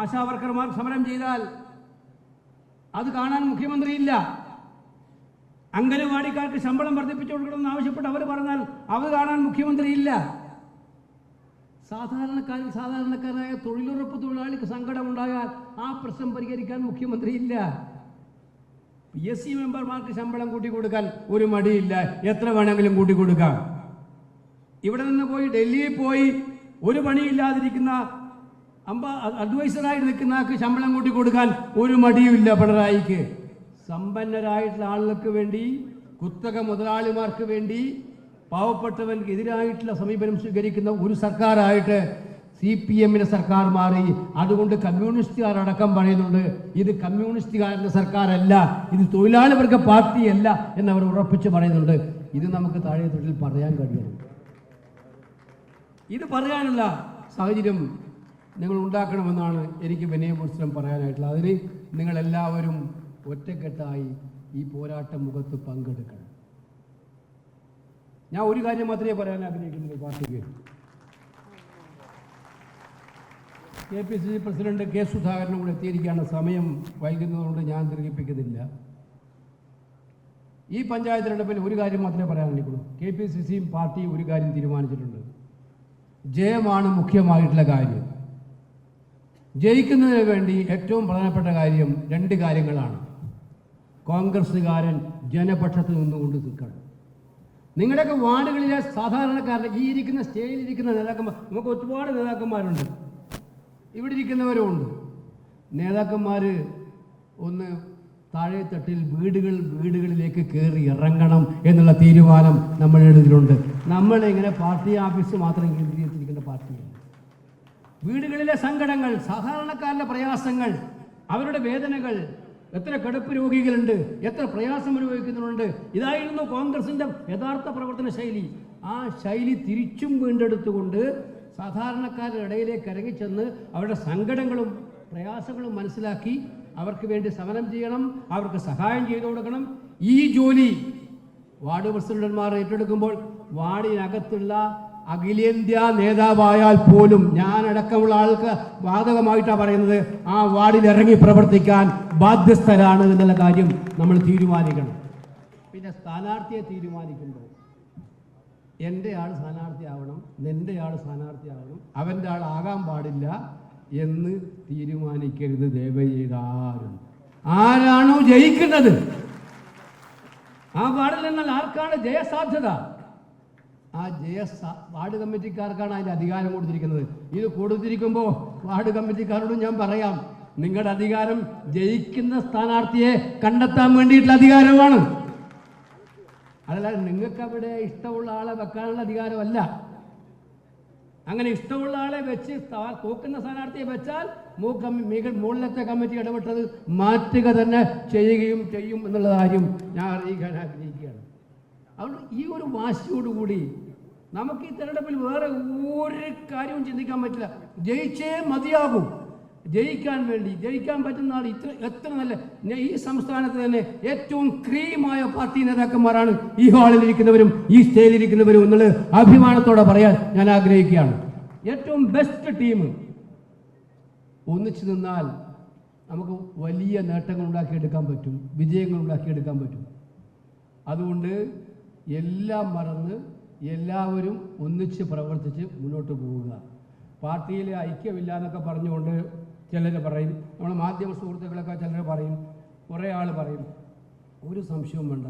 ആശാവർക്കർമാർ സമരം ചെയ്താൽ അത് കാണാൻ മുഖ്യമന്ത്രിയില്ല. അംഗനവാടിക്കാർക്ക് ശമ്പളം വർദ്ധിപ്പിച്ചു കൊടുക്കണമെന്ന് ആവശ്യപ്പെട്ട് അവർ പറഞ്ഞാൽ അത് കാണാൻ മുഖ്യമന്ത്രിയില്ല. സാധാരണക്കാരിൽ സാധാരണക്കാരായ തൊഴിലുറപ്പ് തൊഴിലാളിക്ക് സങ്കടമുണ്ടായാൽ ആ പ്രശ്നം പരിഹരിക്കാൻ മുഖ്യമന്ത്രിയില്ല. പി എസ് സി മെമ്പർമാർക്ക് ശമ്പളം കൂട്ടി കൊടുക്കാൻ ഒരു മടിയില്ല. എത്ര വേണമെങ്കിലും കൂട്ടി കൊടുക്കാം. ഇവിടെ നിന്ന് പോയി ഡൽഹിയിൽ പോയി ഒരു പണിയില്ലാതിരിക്കുന്ന അമ്പ അഡ്വൈസറായിട്ട് നിൽക്കുന്ന ആൾക്ക് ശമ്പളം കൂട്ടി കൊടുക്കാൻ ഒരു മടിയുമില്ല പിണറായിക്ക്. സമ്പന്നരായിട്ടുള്ള ആളുകൾക്ക് വേണ്ടി കുത്തക മുതലാളിമാർക്ക് വേണ്ടി പാവപ്പെട്ടവർക്ക് എതിരായിട്ടുള്ള സമീപനം സ്വീകരിക്കുന്ന ഒരു സർക്കാരായിട്ട് സി പി എമ്മിന്റെ സർക്കാർ മാറി. അതുകൊണ്ട് കമ്മ്യൂണിസ്റ്റുകാരടക്കം പറയുന്നുണ്ട് ഇത് കമ്മ്യൂണിസ്റ്റുകാരുടെ സർക്കാരല്ല ഇത് തൊഴിലാളി വർഗ പാർട്ടിയല്ല എന്നവർ ഉറപ്പിച്ച് പറയുന്നുണ്ട്. ഇത് നമുക്ക് താഴെ തൊഴിൽ പറയാൻ കഴിയണം. ഇത് പറയാനുള്ള സാഹചര്യം നിങ്ങൾ ഉണ്ടാക്കണമെന്നാണ് എനിക്ക് വിനയപുസ്തകം പറയാനായിട്ടുള്ളത്. അതിന് നിങ്ങളെല്ലാവരും ഒറ്റക്കെട്ടായി ഈ പോരാട്ട മുഖത്ത് പങ്കെടുക്കണം. ഞാൻ ഒരു കാര്യം മാത്രമേ പറയാൻ ആഗ്രഹിക്കുന്നുള്ളൂ പാർട്ടിക്ക് K P C C president K സുധാകരനും കൂടെ എത്തിയിരിക്കുകയാണ്. സമയം വൈകുന്നതുകൊണ്ട് ഞാൻ ദീർഘിപ്പിക്കുന്നില്ല. ഈ പഞ്ചായത്ത് തെരഞ്ഞെടുപ്പിൽ ഒരു കാര്യം മാത്രമേ പറയാനുള്ളൂ കെ പി സി സിയും പാർട്ടിയും ഒരു കാര്യം തീരുമാനിച്ചിട്ടുണ്ട്. ജയമാണ് മുഖ്യമായിട്ടുള്ള കാര്യം. ജയിക്കുന്നതിന് വേണ്ടി ഏറ്റവും പ്രധാനപ്പെട്ട കാര്യം രണ്ട് കാര്യങ്ങളാണ്. കോൺഗ്രസ്സുകാരൻ ജനപക്ഷത്ത് നിന്നുകൊണ്ട് നിൽക്കണം. നിങ്ങളുടെയൊക്കെ വാർഡുകളിലെ സാധാരണക്കാരുടെ ഈ ഇരിക്കുന്ന സ്റ്റേജിൽ ഇരിക്കുന്ന നേതാക്കന്മാർ നമുക്ക് ഒരുപാട് നേതാക്കന്മാരുണ്ട്. ഇവിടെ ഇരിക്കുന്നവരും ഉണ്ട്. നേതാക്കന്മാർ ഒന്ന് താഴെ തട്ടിൽ വീടുകൾ വീടുകളിലേക്ക് കയറി ഇറങ്ങണം എന്നുള്ള തീരുമാനം നമ്മൾ എടുത്തിട്ടുണ്ട് നമ്മളിങ്ങനെ പാർട്ടി ഓഫീസ് മാത്രം കേന്ദ്രീകരിച്ചിരിക്കുന്ന പാർട്ടിയല്ല. വീടുകളിലെ സങ്കടങ്ങൾ സാധാരണക്കാരുടെ പ്രയാസങ്ങൾ അവരുടെ വേദനകൾ എത്ര കിടപ്പ് രോഗികളുണ്ട് എത്ര പ്രയാസം അനുഭവിക്കുന്നുണ്ട് ഇതായിരുന്നു കോൺഗ്രസിന്റെ യഥാർത്ഥ പ്രവർത്തന ശൈലി. ആ ശൈലി തിരിച്ചും വീണ്ടെടുത്തുകൊണ്ട് സാധാരണക്കാരുടെ ഇടയിലേക്ക് ഇറങ്ങിച്ചെന്ന് അവരുടെ സങ്കടങ്ങളും പ്രയാസങ്ങളും മനസ്സിലാക്കി അവർക്ക് വേണ്ടി സമരം ചെയ്യണം അവർക്ക് സഹായം ചെയ്തു കൊടുക്കണം. ഈ ജോലി വാർഡ് പ്രസിഡന്റുമാർ ഏറ്റെടുക്കുമ്പോൾ വാർഡിനകത്തുള്ള അഖിലേന്ത്യാ നേതാവായാൽ പോലും ഞാനടക്കമുള്ള ആൾക്ക് ബാധകമായിട്ടാണ് പറയുന്നത് ആ വാർഡിൽ ഇറങ്ങി പ്രവർത്തിക്കാൻ ബാധ്യസ്ഥരാണ് എന്നുള്ള കാര്യം നമ്മൾ തീരുമാനിക്കണം. പിന്നെ സ്ഥാനാർത്ഥിയെ തീരുമാനിക്കുമ്പോൾ എന്റെ ആൾ സ്ഥാനാർത്ഥിയാവണം നിന്റെ ആൾ സ്ഥാനാർത്ഥിയാവണം അവന്റെ ആൾ ആകാൻ പാടില്ല എന്ന് തീരുമാനിക്കരുത് ദയവചെയ്താരും ആരാണോ ജയിക്കുന്നത്? ആ വാർഡിൽ നിന്നാൽ ആർക്കാണ് ജയസാധ്യത? ആ ജെ എസ് വാർഡ് കമ്മിറ്റിക്കാർക്കാണ് അതിന്റെ അധികാരം കൊടുത്തിരിക്കുന്നത്. ഇത് കൊടുത്തിരിക്കുമ്പോൾ വാർഡ് കമ്മിറ്റിക്കാരോട് ഞാൻ പറയാം നിങ്ങളുടെ അധികാരം ജയിക്കുന്ന സ്ഥാനാർത്ഥിയെ കണ്ടെത്താൻ വേണ്ടിയിട്ടുള്ള അധികാരമാണ് അതല്ല നിങ്ങൾക്ക് അവിടെ ഇഷ്ടമുള്ള ആളെ വെക്കാനുള്ള അധികാരമല്ല. അങ്ങനെ ഇഷ്ടമുള്ള ആളെ വെച്ച് തോക്കുന്ന സ്ഥാനാർത്ഥിയെ വെച്ചാൽ മുകളിലത്തെ കമ്മിറ്റി ഇടപെട്ടത് മാറ്റുക തന്നെ ചെയ്യുകയും ചെയ്യും എന്നുള്ള കാര്യം ഞാൻ അറിയിക്കാൻ ആഗ്രഹിക്കുകയാണ് അതുകൊണ്ട് ഈ ഒരു വാശിയോടുകൂടി നമുക്ക് ഈ തെരഞ്ഞെടുപ്പിൽ വേറെ ഒരു കാര്യവും ചിന്തിക്കാൻ പറ്റില്ല. ജയിച്ചേ മതിയാകും. ജയിക്കാൻ വേണ്ടി ജയിക്കാൻ പറ്റുന്ന ആൾ ഇത്ര എത്ര നല്ല ഈ സംസ്ഥാനത്ത് തന്നെ ഏറ്റവും ക്രീമായ പാർട്ടി നേതാക്കന്മാരാണ് ഈ ഹാളിൽ ഇരിക്കുന്നവരും ഈ സ്റ്റേജിൽ ഇരിക്കുന്നവരും എന്നുള്ളത് അഭിമാനത്തോടെ പറയാൻ ഞാൻ ആഗ്രഹിക്കുകയാണ്. ഏറ്റവും ബെസ്റ്റ് ടീം ഒന്നിച്ചു നിന്നാൽ നമുക്ക് വലിയ നേട്ടങ്ങൾ ഉണ്ടാക്കിയെടുക്കാൻ പറ്റും വിജയങ്ങൾ ഉണ്ടാക്കിയെടുക്കാൻ പറ്റും. അതുകൊണ്ട് എല്ലാം മറന്ന് എല്ലാവരും ഒന്നിച്ച് പ്രവർത്തിച്ച് മുന്നോട്ട് പോവുക. പാർട്ടിയിലെ ഐക്യമില്ല എന്നൊക്കെ പറഞ്ഞുകൊണ്ട് ചിലർ പറയും നമ്മുടെ മാധ്യമ സുഹൃത്തുക്കളൊക്കെ ചിലർ പറയും കുറേ ആൾ പറയും ഒരു സംശയവും വേണ്ട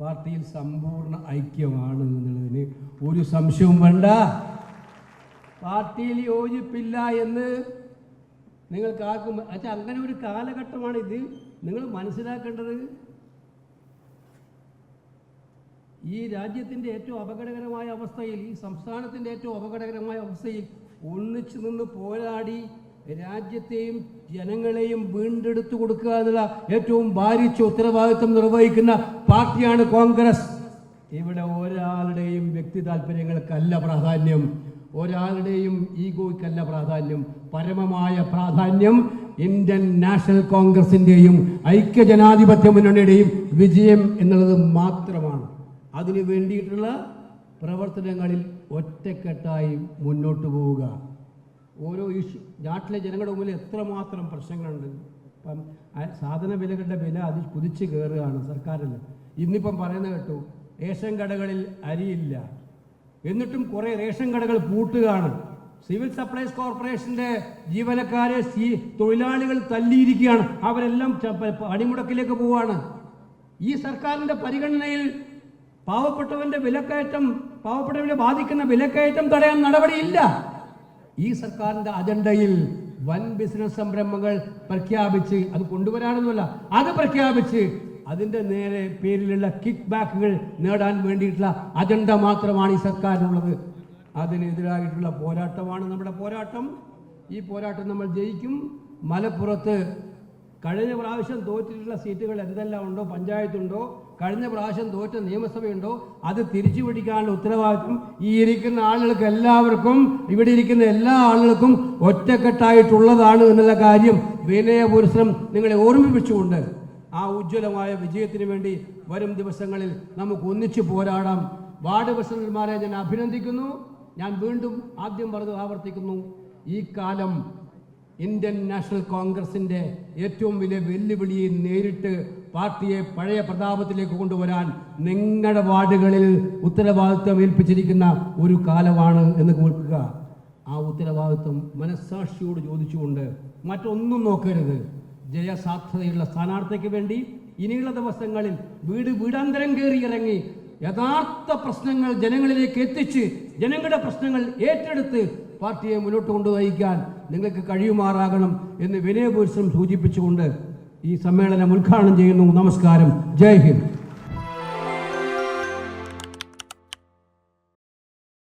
പാർട്ടിയിൽ സമ്പൂർണ ഐക്യമാണ് എന്നുള്ളതിന് ഒരു സംശയവും വേണ്ട. പാർട്ടിയിൽ യോജിപ്പില്ല എന്ന് നിങ്ങൾക്ക് ആർക്കും അച്ഛാ അങ്ങനെ ഒരു കാലഘട്ടമാണ് ഇത് നിങ്ങൾ മനസ്സിലാക്കേണ്ടത് ഈ രാജ്യത്തിന്റെ ഏറ്റവും അപകടകരമായ അവസ്ഥയിൽ ഈ സംസ്ഥാനത്തിന്റെ ഏറ്റവും അപകടകരമായ അവസ്ഥയിൽ ഒന്നിച്ചു നിന്ന് പോരാടി രാജ്യത്തെയും ജനങ്ങളെയും വീണ്ടെടുത്തു കൊടുക്കുക എന്നുള്ള ഏറ്റവും ഭാരിച്ച ഉത്തരവാദിത്വം നിർവഹിക്കുന്ന പാർട്ടിയാണ് കോൺഗ്രസ്. ഇവിടെ ഒരാളുടെയും വ്യക്തി താല്പര്യങ്ങൾക്കല്ല പ്രാധാന്യം ഒരാളുടെയും ഈഗോയ്ക്കല്ല പ്രാധാന്യം പരമമായ പ്രാധാന്യം ഇന്ത്യൻ നാഷണൽ കോൺഗ്രസിന്റെയും ഐക്യജനാധിപത്യ മുന്നണിയുടെയും വിജയം എന്നുള്ളത് മാത്രമാണ്. അതിനു വേണ്ടിയിട്ടുള്ള പ്രവർത്തനങ്ങളിൽ ഒറ്റക്കെട്ടായി മുന്നോട്ട് പോവുക. ഓരോ ഇഷ്യൂ നാട്ടിലെ ജനങ്ങളുടെ മുമ്പിൽ എത്രമാത്രം പ്രശ്നങ്ങളുണ്ട്. ഇപ്പം സാധന വിലകളുടെ വില അതി കുതിച്ചു കയറുകയാണ് സർക്കാരിൽ. ഇന്നിപ്പം പറയുന്ന കേട്ടു റേഷൻ കടകളിൽ അരിയില്ല. എന്നിട്ടും കുറേ റേഷൻ കടകൾ പൂട്ടുകയാണ്. സിവിൽ സപ്ലൈസ് കോർപ്പറേഷന്റെ ജീവനക്കാരെ തൊഴിലാളികൾ തല്ലിയിരിക്കുകയാണ്. അവരെല്ലാം അടിമുടക്കിലേക്ക് പോവുകയാണ്. ഈ സർക്കാരിന്റെ പരിഗണനയിൽ പാവപ്പെട്ടവന്റെ വിലക്കയറ്റം പാവപ്പെട്ടവരെ ബാധിക്കുന്ന വിലക്കയറ്റം തടയാൻ നടപടിയില്ല. ഈ സർക്കാരിന്റെ അജണ്ടയിൽ വൻ ബിസിനസ് സംരംഭങ്ങൾ പ്രഖ്യാപിച്ച് അത് കൊണ്ടുവരാനൊന്നുമല്ല അത് പ്രഖ്യാപിച്ച് അതിന്റെ നേരെ പേരിലുള്ള കിക്ക് ബാക്കുകൾ നേടാൻ വേണ്ടിയിട്ടുള്ള അജണ്ട മാത്രമാണ് ഈ സർക്കാരിനുള്ളത്. അതിനെതിരായിട്ടുള്ള പോരാട്ടമാണ് നമ്മുടെ പോരാട്ടം. ഈ പോരാട്ടം നമ്മൾ ജയിക്കും. മലപ്പുറത്ത് കഴിഞ്ഞ പ്രാവശ്യം തോറ്റിട്ടുള്ള സീറ്റുകൾ എന്തെല്ലാം ഉണ്ടോ പഞ്ചായത്തുണ്ടോ കഴിഞ്ഞ പ്രാവശ്യം തോറ്റ നിയമസഭയുണ്ടോ? അത് തിരിച്ചു പിടിക്കാനുള്ള ഉത്തരവാദിത്വം ഈ ഇരിക്കുന്ന ആളുകൾക്ക് എല്ലാവർക്കും ഇവിടെ ഇരിക്കുന്ന എല്ലാ ആളുകൾക്കും ഒറ്റക്കെട്ടായിട്ടുള്ളതാണ് എന്നുള്ള കാര്യം വിനയപുരുഷനം നിങ്ങളെ ഓർമ്മിപ്പിച്ചുകൊണ്ട് ആ ഉജ്ജ്വലമായ വിജയത്തിന് വേണ്ടി വരും ദിവസങ്ങളിൽ നമുക്ക് ഒന്നിച്ചു പോരാടാം. വാർഡ് പ്രസിഡന്റുമാരെ ഞാൻ അഭിനന്ദിക്കുന്നു. ഞാൻ വീണ്ടും ആദ്യം പറഞ്ഞു ആവർത്തിക്കുന്നു. ഈ കാലം ഇന്ത്യൻ നാഷണൽ കോൺഗ്രസിന്റെ ഏറ്റവും വലിയ വെല്ലുവിളിയെ നേരിട്ട് പാർട്ടിയെ പഴയ പ്രതാപത്തിലേക്ക് കൊണ്ടുവരാൻ നിങ്ങളുടെ വാർഡുകളിൽ ഉത്തരവാദിത്വം ഏൽപ്പിച്ചിരിക്കുന്ന ഒരു കാലമാണ് എന്ന് കേൾക്കുക. ആ ഉത്തരവാദിത്വം മനസ്സാക്ഷിയോട് ചോദിച്ചുകൊണ്ട് മറ്റൊന്നും നോക്കരുത്. ജയസാധ്യതയുള്ള സ്ഥാനാർത്ഥിക്ക് വേണ്ടി ഇനിയുള്ള ദിവസങ്ങളിൽ വീട് വീടാന്തരം കയറി ഇറങ്ങി യഥാർത്ഥ പ്രശ്നങ്ങൾ ജനങ്ങളിലേക്ക് എത്തിച്ച് ജനങ്ങളുടെ പ്രശ്നങ്ങൾ ഏറ്റെടുത്ത് പാർട്ടിയെ മുന്നോട്ട് കൊണ്ടു നയിക്കാൻ നിങ്ങൾക്ക് കഴിയുമാറാകണം എന്ന് വിനയപുരുഷം സൂചിപ്പിച്ചുകൊണ്ട് ഈ സമ്മേളനം ഉദ്ഘാടനം ചെയ്യുന്നു. നമസ്കാരം. ജയ് ഹിന്ദ്.